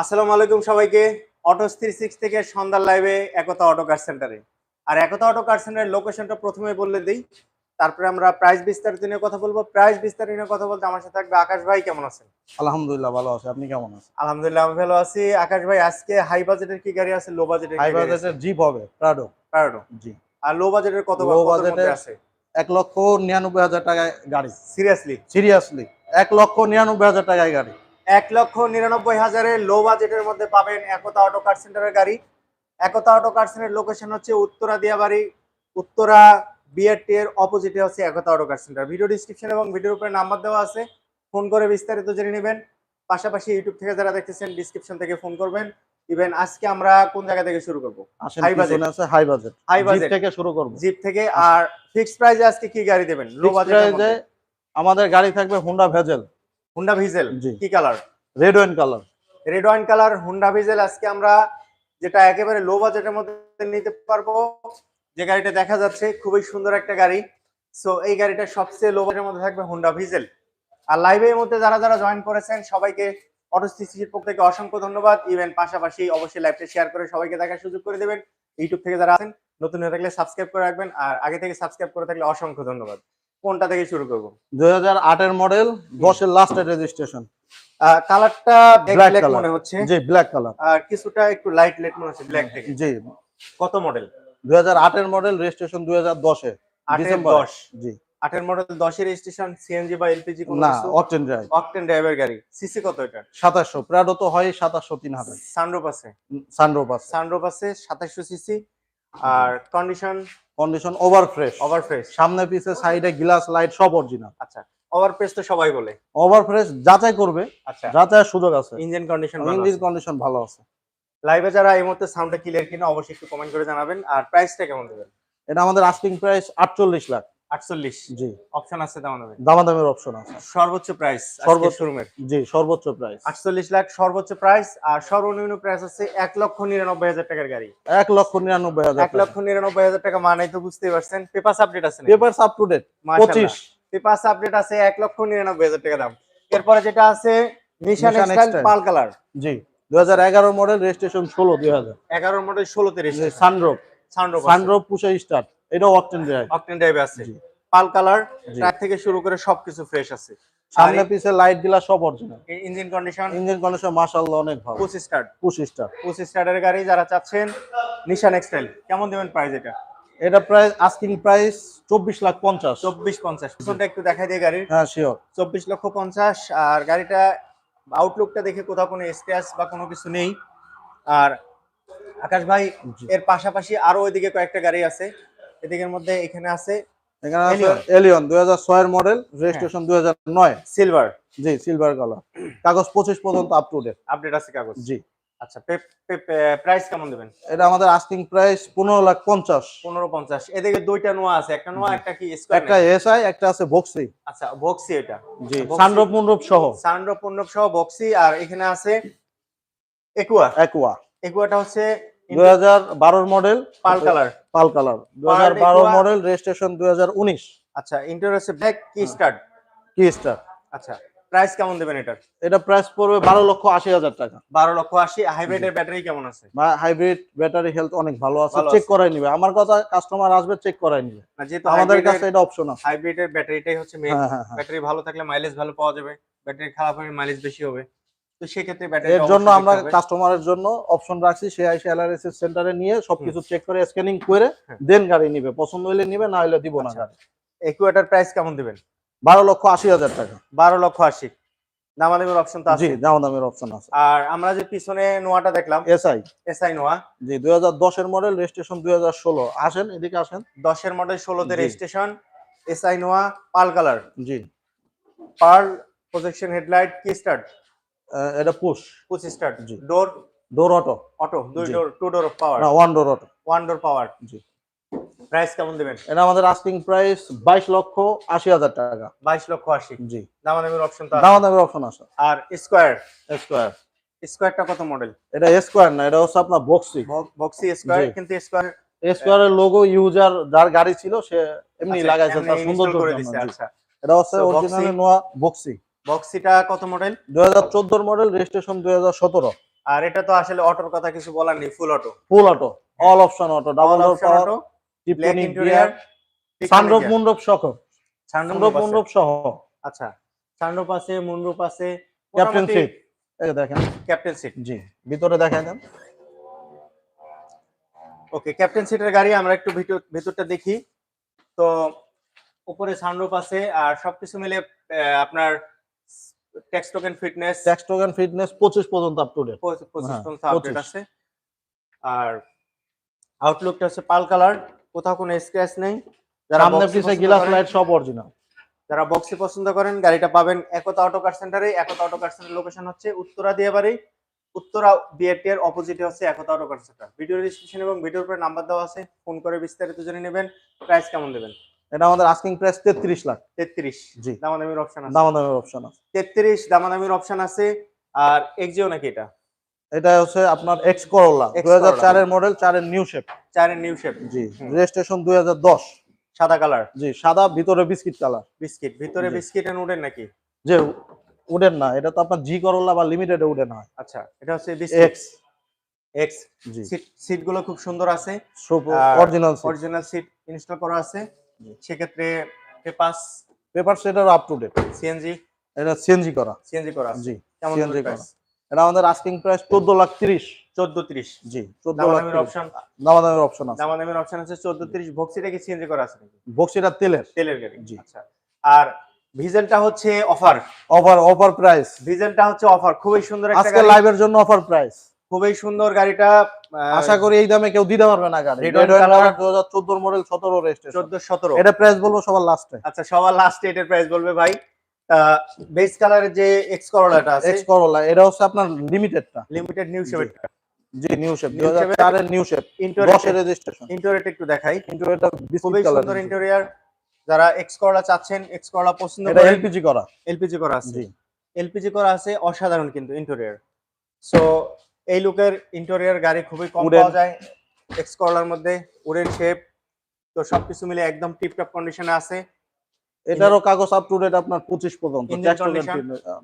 আসসালামু আলাইকুম সবাইকে। অটো থ্রি সিক্স থেকে সন্ধ্যার লাইভে একতা অটো কার সেন্টারে আর একতা অটো কার সেন্টারের লোকেশনটা প্রথমে বললে দিই। তারপরে আমরা প্রাইস বিস্তারিত নিয়ে কথা বলব। প্রাইস বিস্তারিত নিয়ে কথা বলতে আমার সাথে থাকবে আকাশ ভাই কেমন আছেন? আলহামদুলিল্লাহ ভালো আছে। আপনি কেমন আছেন? আলহামদুলিল্লাহ আমি ভালো আছি। আকাশ ভাই আজকে হাই বাজেটের কি গাড়ি আছে? লো বাজেটের হাই বাজেটের জিপ হবে প্রাডো প্রাডো জি। আর লো বাজেটের কত কত মধ্যে আছে? এক লক্ষ নিরানব্বই হাজার টাকায় গাড়ি। সিরিয়াসলি সিরিয়াসলি এক লক্ষ নিরানব্বই হাজার টাকায় গাড়ি। এক লক্ষ নিরানব্বই হাজারের লো বাজেটের মধ্যে পাবেন একতা অটো কার সেন্টারের গাড়ি। একতা অটো কার সেন্টারের লোকেশন হচ্ছে উত্তরা দিয়াবাড়ি। উত্তরা বিআরটি এর অপোজিটে হচ্ছে Ekta auto car center video description এবং ভিডিওর উপরে নাম্বার দেওয়া আছে। ফোন করে বিস্তারিত জেনে নেবেন। পাশাপাশি ইউটিউব থেকে যারা দেখতেছেন ডিসক্রিপশন থেকে ফোন করবেন। ইভেন আজকে আমরা কোন জায়গা থেকে শুরু করব? budget. পিছনে আছে হাই বাজেট জিপ budget। থেকে শুরু করব। জিপ থেকে আর ফিক্সড প্রাইসে আজকে কি গাড়ি দেবেন? লো Fixed আমাদের গাড়ি থাকবে হুন্ডা ভেজেল হুন্ডা ভিজেল কি colour red wine colour red wine colour Honda Vezel আজকে আমরা যেটা একেবারে লো বাজেটের মধ্যে নিতে পারব যে গাড়িটা দেখা যাচ্ছে খুবই সুন্দর একটা গাড়ি। সো এই গাড়িটা সবচেয়ে লো বাজেটের মধ্যে থাকবে হুন্ডা ভিজেল আর লাইভের মধ্যে যারা যারা জয়েন করেছেন সবাইকে অটো সিসির পক্ষ থেকে অসংখ্য ধন্যবাদ। ইভেন পাশাপাশি অবশ্যই লাইভটা শেয়ার করে সবাইকে দেখার সুযোগ করে দেবেন। ইউটিউব থেকে যারা আছেন নতুন হয়ে থাকলে সাবস্ক্রাইব করে রাখবেন। আর আগে থেকে সাবস্ক্রাইব করে থাকলে অসংখ্য ধন্যবাদ। কোনটা থেকে শুরু করব? দুই হাজার আটের মডেল দশের লাস্টের রেজিস্ট্রেশন কালারটা ব্ল্যাক। মনে হচ্ছে? জি ব্ল্যাক কালার আর কিছুটা একটু লাইট লাইট মনে হচ্ছে ব্ল্যাক থেকে। জি। কত মডেল দুই হাজার আটের মডেল রেজিস্ট্রেশন দুই হাজার দশে আটের ডিসেম্বর দশ। জি। আটের মডেল দশের স্টেশন সিএনজি বা এলপিজি কোন না অকটেন ড্রাইভ অকটেন ড্রাইভার গাড়ি। সিসি কত এটা সাতাশশো। প্রাডো তো হয় সাতাশশো তিন হাজার। সানরুফ আছে। সানরোপ আছে। সানরুফ আছে সাতাশশো সিসি আর condition condition over fresh over fresh সামনে পিছে সাইডে গ্লাস লাইট সব অরিজিনাল আচ্ছা ওভার ফ্রেশ তো সবাই বলে। ওভার ফ্রেশ যাচাই করবে আচ্ছা। যাচাইয়ের সুযোগ আছে। ইঞ্জিন কন্ডিশন ইঞ্জিন কন্ডিশন ভালো আছে। লাইভে যারা এই মুহূর্তে সাউন্ডটা ক্লিয়ার কিনা অবশ্যই একটু কমেন্ট করে জানাবেন। আর প্রাইসটা কেমন দেবেন? এটা আমাদের আস্কিং প্রাইস আটচল্লিশ লাখ। আটচল্লিশ। জি। অপশন আছে দামাদামের? অপশন আছে। সর্বোচ্চ প্রাইস সর্বোচ্চ- সর্বোচ্চ শোরুমের জি সর্বোচ্চ প্রাইস আটচল্লিশ লাখ সর্বোচ্চ প্রাইস আর সর্বনিম্ন প্রাইস আছে লক্ষ নিরানব্বই হাজার টাকার গাড়ি। লক্ষ নিরানব্বই হাজার এক লক্ষ নিরানব্বই হাজার টাকা মানেই তো বুঝতেই পারছেন আপডেট আছে আপ টু ডেট আপডেট আছে লক্ষ নিরানব্বই হাজার টাকা দাম। এরপরে যেটা আছে Nissan Nissan style pearl colour. জি দুই হাজার এগারো মডেল রেজিস্ট্রেশন ষোলো দুই হাজার। এগারো মডেল ষোলোতে সানরোপ সানরোপ পুষে স্টার্ট এটাও অকটেন ড্রাইভ অকটেন ড্রাইভ আছে। পাল কালার জি। ট্র্যাক থেকে শুরু করে সবকিছু ফ্রেশ আছে। সামনে পিছে লাইটগুলা সব original engine condition engine condition মাশাআল্লাহ অনেক ভালো। Push start push start push স্টার্টের গাড়ি যারা চাচ্ছেন নিশান এক্সটাইল কেমন দেবেন প্রাইস এটা? এটা প্রাইস আস্কিং প্রাইস চব্বিশ লাখ পঞ্চাশ। চব্বিশ পঞ্চাশ। পিছনটা একটু দেখাই দিয়ে গাড়ির। হ্যাঁ শিওর চব্বিশ লক্ষ পঞ্চাশ। আর গাড়িটা আউটলুকটা দেখে কোথাও কোনো স্ক্র্যাচ বা কোনো কিছু নেই। আর আকাশ ভাই এর পাশাপাশি আরও ওইদিকে কয়েকটা গাড়ি আছে। এদিকের মধ্যে এখানে আছে এখানে আছে এলিয়ন দুই হাজার ছয়ের মডেল রেজিস্ট্রেশন দুই হাজার নয়। সিলভার জি সিলভার কালার কাগজ পঁচিশ পর্যন্ত আপ টু ডেট আপডেট আছে কাগজ। জি। আচ্ছা প্রাইস কেমন দেবেন? এটা আমাদের আস্কিং প্রাইস পনেরো লাখ পঞ্চাশ। পনেরো পঞ্চাশ। এদিকে দুইটা নোয়া আছে একটা নোয়া একটা কি স্কোয়ার একটা এসআই একটা আছে বক্সি আচ্ছা বক্সি এটা। জি। সানরূপ মন্ডপ সহ। সানড্রপ পণ্যব সহ বক্সি আর এখানে আছে একুয়া একুয়া একুয়াটা হচ্ছে দুই হাজার বারোর model pearl colour. Pearl colour. দুই হাজার বারো মডেল রেজিস্ট্রেশন দুই হাজার উনিশ। আচ্ছা ব্ল্যাক কি স্টার্ট কি স্টার আচ্ছা প্রাইস কেমন দেবেন এটার? এটা প্রাইস পড়বে বারো লক্ষ আশি হাজার টাকা। বারো লক্ষ আশি হাইব্রিডের ব্যাটারি কেমন আছে? হাইব্রিড ব্যাটারি হেলথ অনেক ভালো আছে চেক। করাই নিবে। আমার কথা কাস্টমার আসবে চেক করাই নিবে। না যেহেতু আমাদের কাছে এটা অপশন আছে। হাইব্রিডের ব্যাটারিটাই হচ্ছে মেন হ্যাঁ হ্যাঁ হ্যাঁ। ব্যাটারি ভালো থাকলে মাইলেজ ভালো পাওয়া যাবে। ব্যাটারি খারাপ হলে মাইলেজ বেশি হবে। তো সেক্ষেত্রে ব্যাটারি এর জন্য আমরা কাস্টমারের জন্য অপশন রাখছি সে আইসি এলআরএস সেন্টারে নিয়ে সবকিছু চেক করে স্ক্যানিং করে হ্যাঁ। দেন গাড়ি নিবে। পছন্দ হইলে নিবে না হলে দিব না আচ্ছা। গাড়ি। একুয়াটার প্রাইস কেমন দেবেন? বারো লক্ষ আশি হাজার টাকা। বারো লক্ষ আশি। দামাদামের অপশন তো আছে। অপশন আছে। আর আমরা যে পিছনে নোয়াটা দেখলাম এসআই এসআই নোয়া। জি দুই হাজার দশের মডেল রেজিস্ট্রেশন দুই হাজার ষোলো। আসেন এদিকে আসেন। দশের মডেল ষোলোতে জি। Registration SI Noah pearl colour জি। Pearl projection headlight key start এটা পুশ পুশ স্টার্ট জি। ডোর ডোর অটো অটো দুই ডোর টু ডোর পাওয়ার না one door auto one door power জি। প্রাইস কেমন দেবেন? এটা আমাদের আস্কিং প্রাইস বাইশ লক্ষ আশি হাজার টাকা। বাইশ লক্ষ আশি। জি। দামাদামের অপশন তো দাম দামের অপশন আছে। আর স্কোয়ার স্কোয়ার স্কোয়ারটা কত মডেল এটা স্কোয়ার না এটা হচ্ছে আপনার বক্সি বক্সি স্কোয়ার। কিন্তু স্কোয়ার স্কোয়ারের লোগো ইউজার যার গাড়ি ছিল সে এমনি লাগাইছে তার সৌন্দর্য আচ্ছা, করে জি। আচ্ছা। এটা হচ্ছে অরিজিনাল নোয়া বক্সি বক্সিটা কত মডেল দুই হাজার চোদ্দোর মডেল রেজিস্ট্রেশন দুই হাজার সতেরো। আর এটা তো আসলে অটোর কথা কিছু বলার নেই full auto full auto all option auto double door power auto black interior sunroof moonroof সহ। সানরূপ মুন্ডপ সহ। আচ্ছা সানরূপ আছে মুনরূপ আছে ক্যাপ্টেন সিট এই দেখেন। ক্যাপ্টেন সিট জি ভিতরে দেখাই দেন। ওকে ক্যাপ্টেন সিটের গাড়ি আমরা একটু ভিতর ভেতরটা দেখি। তো উপরে সানরূপ আছে আর সবকিছু মিলে আপনার tax token fitness tax token fitness পঁচিশ পর্যন্ত আপ টু ডেট পঁচিশ হ্যাঁ, পর্যন্ত আপডেট আছে। আর আউটলুকটা হচ্ছে পাল কালার কোথাও কোনো স্ক্র্যাচ নেই। যারা সামনে পিছে গ্লাস লাইট সব অরিজিনাল যারা বক্সি পছন্দ করেন গাড়িটা পাবেন একতা অটো কার সেন্টারে Ekta auto car center location হচ্ছে উত্তরা দিয়াবাড়ি। উত্তরা বিআরটি এর অপোজিটে হচ্ছে Ekta auto car center video description এবং ভিডিওর উপরে নাম্বার দেওয়া আছে। ফোন করে বিস্তারিত জেনে নেবেন। প্রাইস কেমন দেবেন? এটা আমাদের আস্কিং প্রাইস তেত্রিশ লাখ। তেত্রিশ। জি। দামাদামির অপশন আছে। দামাদামের অপশন আছে। তেত্রিশ দামাদামির অপশন আছে। আর এক্সিও নাকি এটা? এটা হচ্ছে আপনার এক্স করোলা X দুই হাজার Corolla। চারের মডেল চারের নিউ শেপ চারের নিউ শেপ জি। রেজিস্ট্রেশন দুই হাজার দশ। সাদা কালার জি সাদা ভিতরে বিস্কিট কালার বিস্কিট। ভিতরে বিস্কিট এন্ড উডেন নাকি? যে উডেন না এটা তো আপনার জি করোলা বা লিমিটেড উডেন হয়। আচ্ছা এটা হচ্ছে বিস্কিট। এক্স এক্স জি। সিট সিটগুলো খুব সুন্দর আছে। অরিজিনাল অরিজিনাল সিট ইনস্টল করা আছে। সেক্ষেত্রে পেপাস পেপার সেটার আপ টু ডেট সিএনজি এটা সিএনজি করা। সিএনজি করা জি সিএনজি করা। এটা আমাদের আস্কিং প্রাইস চোদ্দ লাখ তিরিশ। 14 30 জি চোদ্দ লাখ দামাদামির অপশন দামাদামের অপশন আছে। দামাদামির অপশন আছে 14 30 ভক্সিটা কি সিএনজি করা আছে নাকি? বক্সিটা তেলের। তেলের গাড়ি। জি। আচ্ছা। আর ভিজেলটা হচ্ছে অফার অফার অফার প্রাইস ভিজেলটা হচ্ছে অফার খুবই সুন্দর একটা আজকে লাইভের জন্য অফার প্রাইস খুবই সুন্দর গাড়িটা। আশা করি এই দামে কেউ দিতে পারবে না গাড়ি। রেড হাজার চোদ্দোর মডেল সতেরো রেজিস্ট্রেশন 14 17 এটা প্রাইস বলব সবার লাস্টে আচ্ছা সবার লাস্টে এটার প্রাইস বলবে ভাই। বেস কালারের যে এক্স করোলাটা আছে। এক্স করোলা এটা হচ্ছে আপনার লিমিটেডটা লিমিটেড নিউ শেপ জি নিউ শেপ New দুই হাজার shape-এর new shape interior registration interior একটু দেখাই। এটা খুবই কালার সুন্দর ইন্টেরিয়র যারা এক্স করলা চাচ্ছেন এক্স করলা পছন্দ এটা করেন এলপিজি করা। এলপিজি করা আছে। জি। এলপিজি করা আছে অসাধারণ কিন্তু ইন্টেরিয়র সো এই লুকের ইন্টেরিয়র গাড়ি খুবই কম। পাওয়া যায় এক্স করলার মধ্যে উডেন শেপ তো সবকিছু মিলে একদম টিপটপ কন্ডিশনে আছে। এটারও কাগজ আপ টু ডেট আপনার পঁচিশ পর্যন্ত Engine condition?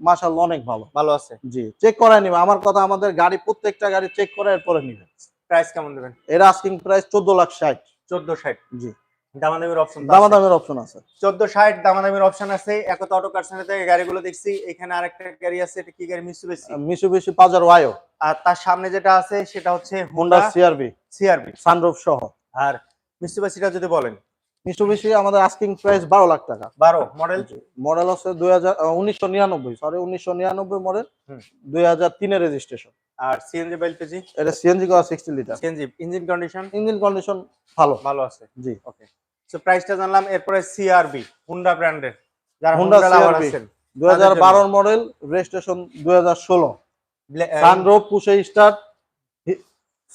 মাশাআল্লাহ অনেক ভালো। ভালো আছে। জি চেক করাই নিবে আমার কথা আমাদের গাড়ি প্রত্যেকটা গাড়ি চেক করে এরপরে নিবে প্রাইস কেমন দেবেন? এর আস্কিং প্রাইস চোদ্দ লাখ ষাট। চোদ্দ ষাট। জি। দামাদামির অপশন দামাদামের অপশন আছে। চোদ্দ ষাট দামাদামির অপশন আছে। একতা অটো কার সেন্টার থেকে গাড়িগুলো দেখছি এখানে আরেকটা গাড়ি আছে এটা কি গাড়ি? পাজার ওয়াইও আর তার সামনে যেটা আছে সেটা হচ্ছে হোন্ডা সিআরবি সিআরবি সানরুফ সহ। আর মিসুবিসিটা যদি বলেন? মিশুবিশি আমাদের আস্কিং প্রাইস বারো লাখ টাকা। বারো মডেল মডেল হাজার উনিশশো নিরানব্বই সরি উনিশশো নিরানব্বই মডেল হুম। দুই হাজার তিনের রেজিস্ট্রেশন আর সিএনজি বা এলপিজি এটা সিএনজি করা sixty litre CNG engine condition engine condition ভালো। ভালো আছে। জি। ওকে সো প্রাইসটা জানলাম এরপরে সিআরবি হুন্ডা ব্র্যান্ডের যারা হুন্ডা লাভার CR-V আছেন দুই হাজার মডেল রেজিস্ট্রেশন দুই হাজার ষোলো। Sunroof push start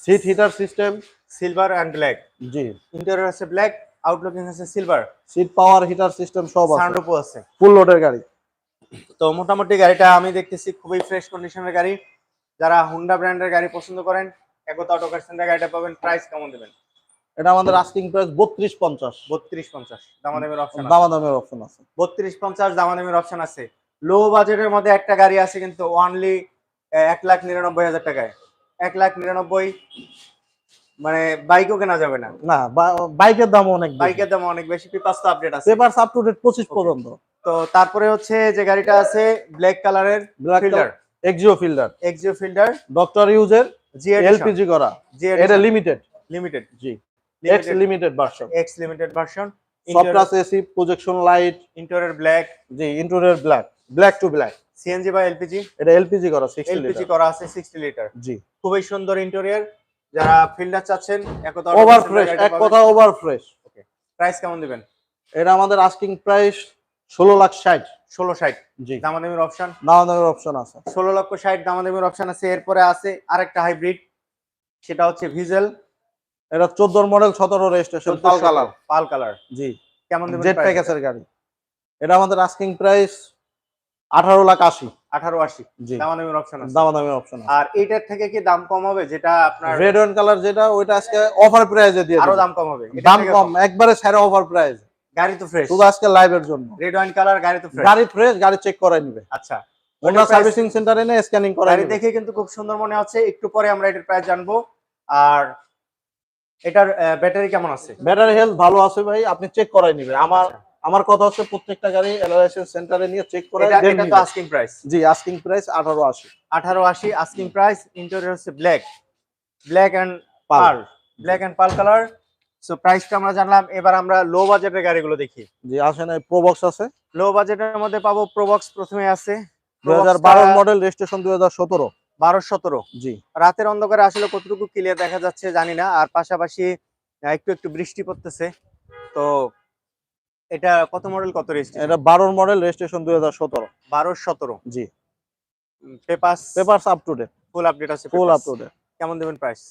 seat heater system silver and black G. Interior আছে ব্ল্যাক আউটলুকিং আছে silver seat power heater system সব আছে। সানরুফও আছে। ফুল লোডের গাড়ি। তো মোটামুটি গাড়িটা আমি দেখতেছি খুবই ফ্রেশ কন্ডিশনের গাড়ি। যারা হুন্ডা ব্র্যান্ডের গাড়ি পছন্দ করেন একতা অটো কার সেন্টার গাড়িটা পাবেন প্রাইস কেমন দেবেন? এটা আমাদের আস্কিং প্রাইস বত্রিশ পঞ্চাশ। বত্রিশ পঞ্চাশ দামাদামের অপশন দামাদামের অপশন আছে। বত্রিশ পঞ্চাশ দামাদামের অপশন আছে। লো বাজেটের মধ্যে একটা গাড়ি আছে কিন্তু অনলি এক লাখ নিরানব্বই হাজার টাকায়। এক লাখ নিরানব্বই মানে বাইকও কেনা যাবে না। না বাইকের দাম অনেক বাইকের দাম অনেক বেশি পিপাস তো আপডেট আছে। পেপার আপ টু ডেট পঁচিশ পর্যন্ত। তো তারপরে হচ্ছে যে গাড়িটা আছে ব্ল্যাক কালারের black Fielder Axio Fielder Axio Fielder doctor ইউজের জি এলপিজি করা। জি এটা লিমিটেড লিমিটেড জি। X limited version X limited version software AC projection light interior black জি interior black black two black CNG বা এলপিজি এটা এলপিজি করা 60 litre LPG করা আছে 60 লিটার জি। খুবই সুন্দর ইন্টেরিয়র যারা ফিল্ডার চাচ্ছেন একতা ওভার ফ্রেশ এক কথা ওভার ফ্রেশ ওকে প্রাইস কেমন দিবেন? এটা আমাদের আস্কিং প্রাইস ষোলো লাখ ষাট। ষোলো ষাট জি। দামাদামির অপশন দামাদামের অপশন আছে। ষোলো লক্ষ ষাট দামাদামির অপশন আছে। এরপরে আছে আরেকটা হাইব্রিড সেটা হচ্ছে ভিজেল এটা চোদ্দোর মডেল সতেরো registration pearl colour pearl colour জি। কেমন জেট প্যাকেজের গাড়ি। এটা আমাদের আস্কিং প্রাইস আঠারো লাখ আশি। আঠারো আশি। দামাদামির অপশন আছে। দামাদামের অপশন আর এইটার থেকে কি দাম কম হবে? যেটা আপনার রেড ওয়াইন কালার যেটা ওইটা আজকে অফার প্রাইজে দিয়ে আরও দাম কম হবে। দাম কম একবারে সেরা অফার প্রাইস গাড়ি তো ফ্রেশ শুধু আজকে লাইভের জন্য। রেড ওয়াইন কালার গাড়ি তো ফ্রেশ গাড়ি ফ্রেশ গাড়ি চেক করে নিবে। আচ্ছা। price- সার্ভিসিং সেন্টারে এনে স্ক্যানিং করা গাড়ি দেখে কিন্তু খুব সুন্দর মনে হচ্ছে। একটু পরে আমরা এটার প্রাইস জানব। আর এটার ব্যাটারি কেমন আছে? ব্যাটারি হেলথ ভালো আছে ভাই আপনি চেক করাই নিবেন। আমার। আমার কথা হচ্ছে প্রত্যেকটা গাড়ি এলআইসি সেন্টারে নিয়ে চেক করে এটা তো আস্কিং প্রাইস জি আস্কিং প্রাইস আঠারো আশি। আঠারো আশি আস্কিং প্রাইস ইন্টেরিয়র হচ্ছে black black pearl pearl black and pearl colour so প্রাইসটা আমরা জানলাম এবার আমরা লো বাজেটের গাড়িগুলো দেখি। জি আসেন প্রোবক্স আছে। লো বাজেটের মধ্যে পাবো প্রোবক্স প্রথমে আছে। দুই হাজার বারো মডেল রেজিস্ট্রেশন দুই হাজার সতেরো। বারো সতেরো। জি। রাতের অন্ধকারে আসলে কতটুকু ক্লিয়ার দেখা যাচ্ছে জানি না আর পাশাপাশি একটু একটু বৃষ্টি পড়তেছে। তো এটা কত মডেল কত রেজিস্ট্রেশন এটা বারোর মডেল রেজিস্ট্রেশন দুই হাজার সতেরো। বারো সতেরো। জি। Papers papers up to date full update আছে ফুল আপ টু ডেট কেমন দেবেন প্রাইস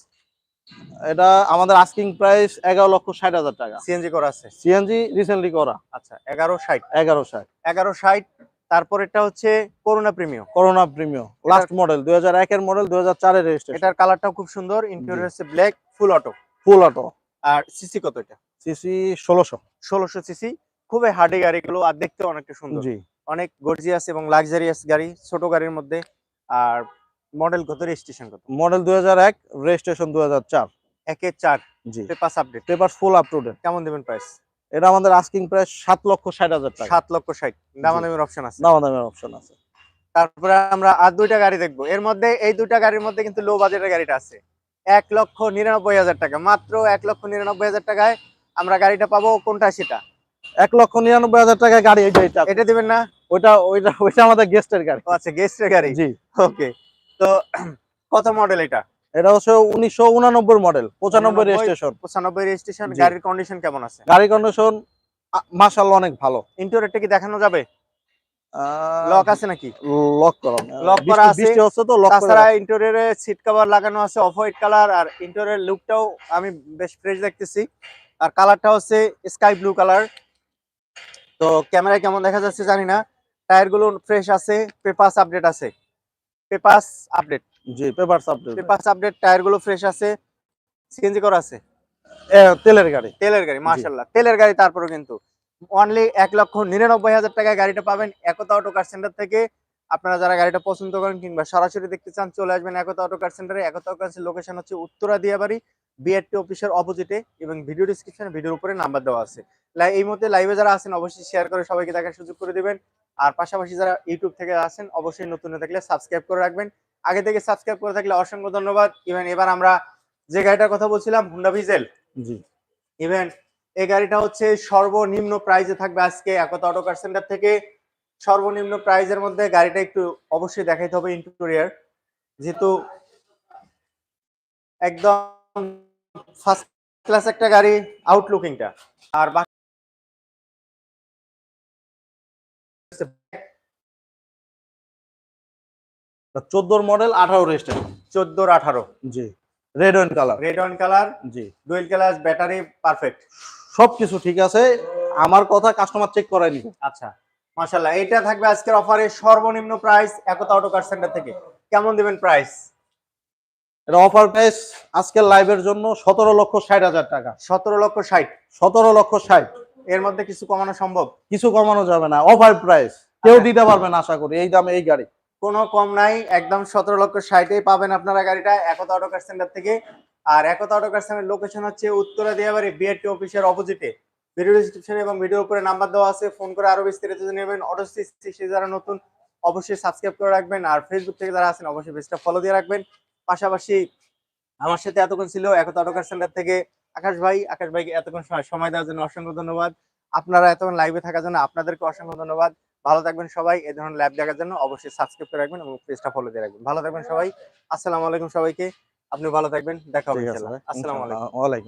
এটা আমাদের আস্কিং প্রাইস এগারো লক্ষ ষাট হাজার টাকা। সিএনজি করা আছে? সিএনজি রিসেন্টলি করা। আচ্ছা এগারো ষাট। এগারো ষাট। এগারো ষাট তারপরেরটা হচ্ছে Corona premium Corona premium last model দুই হাজার একের মডেল দুই হাজার চারের রেজিস্ট্রেশন এটার কালারটাও খুব সুন্দর ইন্টেরিয়র হচ্ছে black full auto full auto আর সিসি কত এটা? সিসি ষোলোশো। ষোলোশো সিসি খুবই হার্ডি গাড়িগুলো আর দেখতে অনেকটা সুন্দর। জি। অনেক গর্জিয়াস এবং লাক্সারিয়াস গাড়ি ছোট গাড়ির মধ্যে। আর মডেল কত রেজিস্ট্রেশন কত? মডেল দুই হাজার এক রেজিস্ট্রেশন দুই হাজার চার। একে চার জি। Papers update paper full up to date কেমন দেবেন প্রাইস এটা আমাদের আস্কিং প্রাইস সাত লক্ষ ষাট হাজার টাকা। সাত লক্ষ ষাট দামাদামির অপশন আছে। দামা দামের অপশন আছে। তারপরে আমরা আর দুইটা গাড়ি দেখব। এর মধ্যে এই দুইটা গাড়ির মধ্যে কিন্তু লো বাজেটের গাড়িটা আছে। এক লক্ষ নিরানব্বই হাজার টাকা। মাত্র এক লক্ষ নিরানব্বই হাজার টাকায় আমরা গাড়িটা পাবো কোনটা সেটা? এক লক্ষ নিরানব্বই হাজার টাকায় গাড়ি এটা এটা দিবেন না? ওইটা ওইটা ওইটা আমাদের গেস্টের গাড়ি। আচ্ছা গেস্টের গাড়ি? জি। ওকে তো কত মডেল এটা? এটা হচ্ছে উনিশশো উনানব্বই মডেল পঁচানব্বই 99 রেজিস্ট্রেশন পঁচানব্বই রেজিস্ট্রেশন গাড়ির কন্ডিশন কেমন আছে? গাড়ি কন্ডিশন মাশাল্লাহ অনেক ভালো। ইন্টেরিয়রটা কি দেখানো যাবে? লক আছে নাকি? লক করা। Lock করা আছে। বৃষ্টি হচ্ছে তো লক তাছাড়া ইন্টেরিয়রে সিট কভার লাগানো আছে অফ হোয়াইট কালার আর ইন্টেরিয়র লুকটাও আমি বেশ ফ্রেশ দেখতেছি। আর কালারটা হচ্ছে স্কাই ব্লু কালার তো ক্যামেরায় কেমন দেখা যাচ্ছে জানি না। টায়ারগুলো ফ্রেশ আছে পেপাস আপডেট আছে। পেপাস আপডেট জি পেপার সাবজেক্ট পেপাস আপডেট টায়ারগুলো ফ্রেশ আছে সিএনজি করা আছে। তেলের গাড়ি। তেলের গাড়ি মার্শাল্লাহ তেলের গাড়ি তারপরে কিন্তু অনলি এক লক্ষ নিরানব্বই হাজার টাকায় গাড়িটা পাবেন একতা অটো কার সেন্টার থেকে। আপনারা যারা গাড়িটা পছন্দ করেন কিংবা সরাসরি দেখতে চান চলে আসবেন একতা অটো কার সেন্টারে একতা অটো কার লোকেশন হচ্ছে উত্তরা দিয়াবাড়ি বিআরটি অফিসের অপোজিটে এবং ভিডিও ডিসক্রিপশনে ভিডিওর উপরে নাম্বার দেওয়া আছে। এই মুহূর্তে লাইভে যারা আছেন অবশ্যই শেয়ার করে সবাইকে দেখার সুযোগ করে দিবেন। আর পাশাপাশি যারা ইউটিউব থেকে আছেন অবশ্যই নতুন হয়ে থাকলে সাবস্ক্রাইব করে রাখবেন। আগে থেকে সাবস্ক্রাইব করে থাকলে অসংখ্য ধন্যবাদ। ইভেন এবার আমরা যে গাড়িটার কথা বলছিলাম হুন্ডা ভিজেল জি। ইভেন এই গাড়িটা হচ্ছে সর্বনিম্ন প্রাইজে থাকবে আজকে একতা অটো কার সেন্টার থেকে। সর্বনিম্ন প্রাইজের মধ্যে গাড়িটা একটু অবশ্যই দেখাইতে হবে ইন্টেরিয়র যেহেতু একদম ফার্স্ট ক্লাস একটা গাড়ি আউটলুকিংটা আর বাকি চোদ্দোর মডেল আঠারো রেজিস্ট্রেশন চোদ্দোর আঠারো। জি। Red wine colour red wine colour জি। ডুয়েল ক্লাস ব্যাটারি পারফেক্ট সবকিছু ঠিক আছে। আমার কথা কাস্টমার চেক করাই নিবে আচ্ছা মাশাল্লাহ এটা থাকবে আজকের অফারে সর্বনিম্ন price Ekta auto car center থেকে। কেমন দেবেন প্রাইস এটা অফার প্রাইস আজকের লাইভের জন্য সতেরো লক্ষ ষাট হাজার টাকা। সতেরো লক্ষ ষাট। সতেরো লক্ষ ষাট। এর মধ্যে কিছু কমানো সম্ভব? কিছু কমানো যাবে না। অফার প্রাইস কেউ দিতে পারবে না আশা করি। এই দামে এই গাড়ি। কোনো কম নাই, একদম সতেরো লক্ষ ষাটেই পাবেন আপনারা গাড়িটা একতা অটো কার সেন্টার থেকে। আর Ekta auto car center location হচ্ছে উত্তরা দিয়াবাড়ি বিআরটি অফিসের অপোজিটে ভিডিও ডিসক্রিপশনে এবং ভিডিওর উপরে নাম্বার দেওয়া আছে ফোন করে আরও বিস্তারিত নেবেন। অটো সিক্সটি যারা নতুন, অবশ্যই সাবস্ক্রাইব করে রাখবেন। আর ফেসবুক থেকে যারা আছেন, অবশ্যই পেজটা ফলো দিয়ে রাখবেন। পাশাপাশি আমার সাথে এতক্ষণ ছিল একতা অটো কার সেন্টার থেকে আকাশ ভাই। আকাশ ভাইকে এতক্ষণ সময় দেওয়ার জন্য অসংখ্য ধন্যবাদ। আপনারা এতক্ষণ লাইভে থাকার জন্য আপনাদেরকে অসংখ্য ধন্যবাদ। ভালো থাকবেন সবাই এ ধরনের ল্যাব দেখার জন্য অবশ্যই সাবস্ক্রাইব করে রাখবেন এবং পেজটা ফলো দিয়ে রাখবেন ভালো থাকবেন সবাই আসসালামু আলাইকুম সবাইকে আপনি ভালো থাকবেন দেখা হবে। আসসালামু আলাইকুম